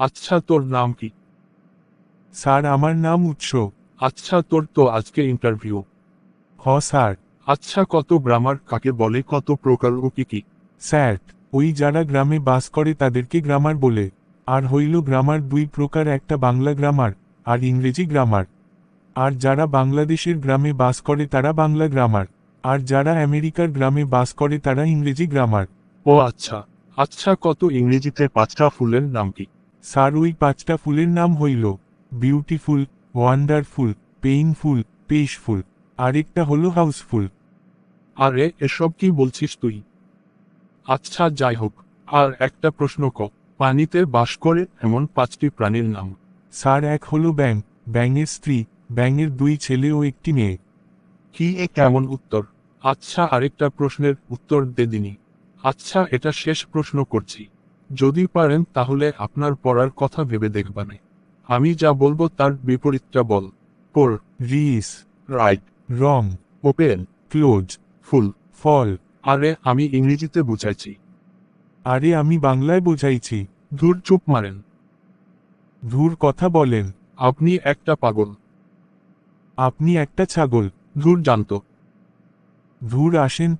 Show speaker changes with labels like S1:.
S1: আচ্ছা তোর নাম কি?
S2: স্যার আমার নাম উৎস।
S1: আচ্ছা তোর তো আজকে ইন্টারভিউ
S2: হ স্যার।
S1: আচ্ছা কত গ্রামার কাকে বলে কত প্রকার ও কি কি?
S2: স্যার ওই যারা গ্রামে বাস করে তাদেরকে গ্রামার বলে। আর হইল গ্রামার দুই প্রকার একটা বাংলা গ্রামার আর ইংরেজি গ্রামার আর যারা বাংলাদেশের গ্রামে বাস করে তারা বাংলা গ্রামার আর যারা আমেরিকার গ্রামে বাস করে তারা ইংরেজি গ্রামার
S1: ও আচ্ছা। আচ্ছা কত ইংরেজিতে পাঁচটা ফুলের নাম কি?
S2: স্যার ওই পাঁচটা ফুলের নাম হইল বিউটিফুল ওয়ান্ডারফুল পেইনফুল পেশফুল আরেকটা হলো হাউসফুল
S1: আরে এসব কি বলছিস তুই? আচ্ছা যাই হোক আর একটা প্রশ্ন ক পানিতে বাস করে এমন পাঁচটি প্রাণীর নাম?
S2: স্যার এক হলো ব্যাং ব্যাঙের স্ত্রী ব্যাঙের দুই ছেলে ও একটি মেয়ে।
S1: কি এ কেমন উত্তর? আচ্ছা আরেকটা প্রশ্নের উত্তর দে দিনি। আচ্ছা এটা শেষ প্রশ্ন করছি। যদি পারেন তাহলে আপনার পড়ার কথা ভেবে দেখবানে। আমি যা বলব তার বিপরীতটা বল। পর
S2: rise
S1: right
S2: wrong
S1: open
S2: close
S1: full
S2: fall
S1: আরে আমি ইংরেজিতে বুঝাইছি।
S2: আরে আমি বাংলায় বুঝাইছি।
S1: ধুর চুপ মারেন।
S2: ধুর কথা বলেন।
S1: আপনি একটা পাগল।
S2: আপনি একটা ছাগল।
S1: ধুর জানতো।
S2: ধুর আসেন